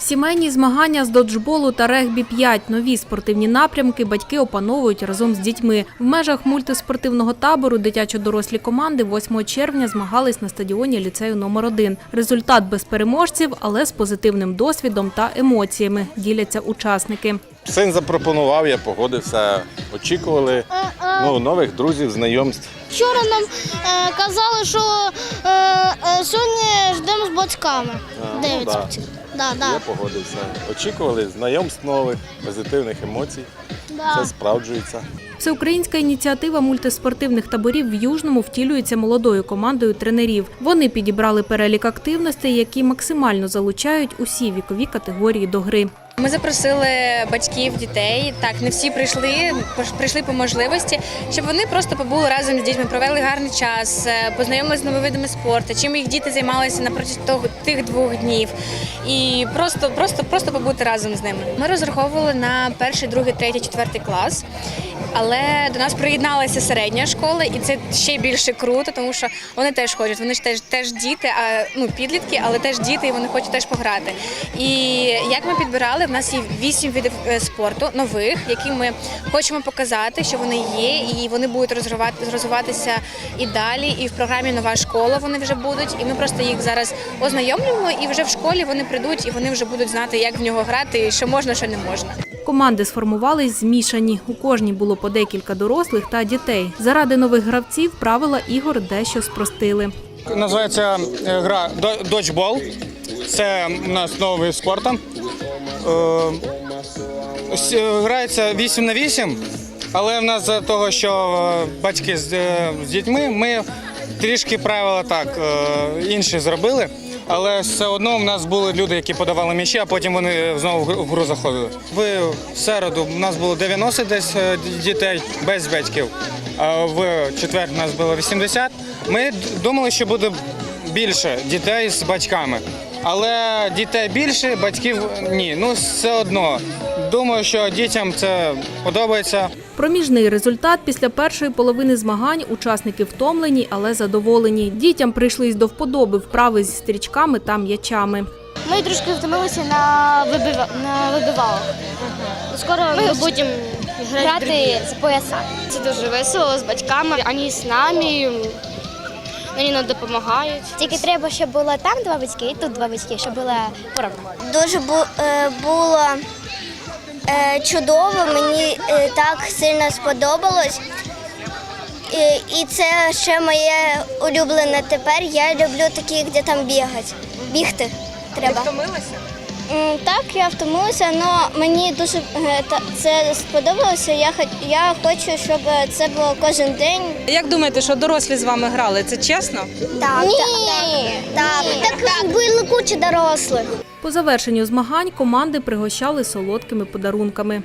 Сімейні змагання з доджболу та регбі-5 – нові спортивні напрямки батьки опановують разом з дітьми. В межах мультиспортивного табору дитячо-дорослі команди 8 червня змагались на стадіоні ліцею номер 1 Результат без переможців, але з позитивним досвідом та емоціями, діляться учасники. Син запропонував, я погодився. Очікували ну, нових друзів, знайомств. Вчора нам е, казали, що е, е, сьогодні батьками. А, ну Дев'ять да. Да, Я погодився. Очікували знайомств нових, позитивних емоцій. Да. Це справджується. Всеукраїнська ініціатива мультиспортивних таборів в Южному втілюється молодою командою тренерів. Вони підібрали перелік активностей, які максимально залучають усі вікові категорії до гри. Ми запросили батьків дітей. Так, не всі прийшли, прийшли по можливості, щоб вони просто побули разом з дітьми, провели гарний час, е, познайомилися з новими видами спорту, чим їх діти займалися напроти того тих двох днів. І просто, просто, просто побути разом з ними. Ми розраховували на перший, другий, третій, четвертий клас. Але до нас приєдналася середня школа, і це ще більше круто, тому що вони теж хочуть. Вони ж теж теж діти, а ну підлітки, але теж діти, і вони хочуть теж пограти. І як ми підбирали, в нас є вісім видів е, спорту нових, які ми хочемо показати, що вони є, і вони будуть розвивати, розвиватися і далі. І в програмі нова школа вони вже будуть. І ми просто їх зараз ознайомлюємо, і вже в школі вони прийдуть і вони вже будуть знати, як в нього грати, і що можна, що не можна. Команди сформувались змішані. У кожній було по декілька дорослих та дітей. Заради нових гравців правила ігор дещо спростили. Називається е, гра до- Це у нас новий спорту. Е, е, Грається 8 на 8, але в нас за того, що е, батьки з, дітьми, ми трішки правила так інші зробили. Але все одно в нас були люди, які подавали м'ячі, а потім вони знову в гру- заходили. В середу у нас було 90 десь дітей без батьків, а в четвер у нас було 80. Ми думали, що буде більше дітей з батьками. Але дітей більше, батьків ні. Ну все одно. Думаю, що дітям це подобається. Проміжний результат після першої половини змагань учасники втомлені, але задоволені. Дітям прийшлись до вподоби вправи зі стрічками та м'ячами. Ми трошки втомилися на, вибива... на вибивалах. Скоро ми будемо грати з пояса. Це дуже весело з батьками. Вони з нами. Вони нам допомагають. Тільки треба, щоб було там два батьки і тут два батьки, щоб було поровну. Дуже бу- е, було е, чудово, мені е, так сильно сподобалось. І, і це ще моє улюблене тепер. Я люблю такі, де там бігати. Бігти треба. Втомилася? Так, я втомилася, але мені дуже е, це сподобалося. Я, я хочу, щоб це було кожен день. Як думаєте, що дорослі з вами грали? Це чесно? Так, Ні. так, так, так, були куча дорослих. По завершенню змагань команди пригощали солодкими подарунками.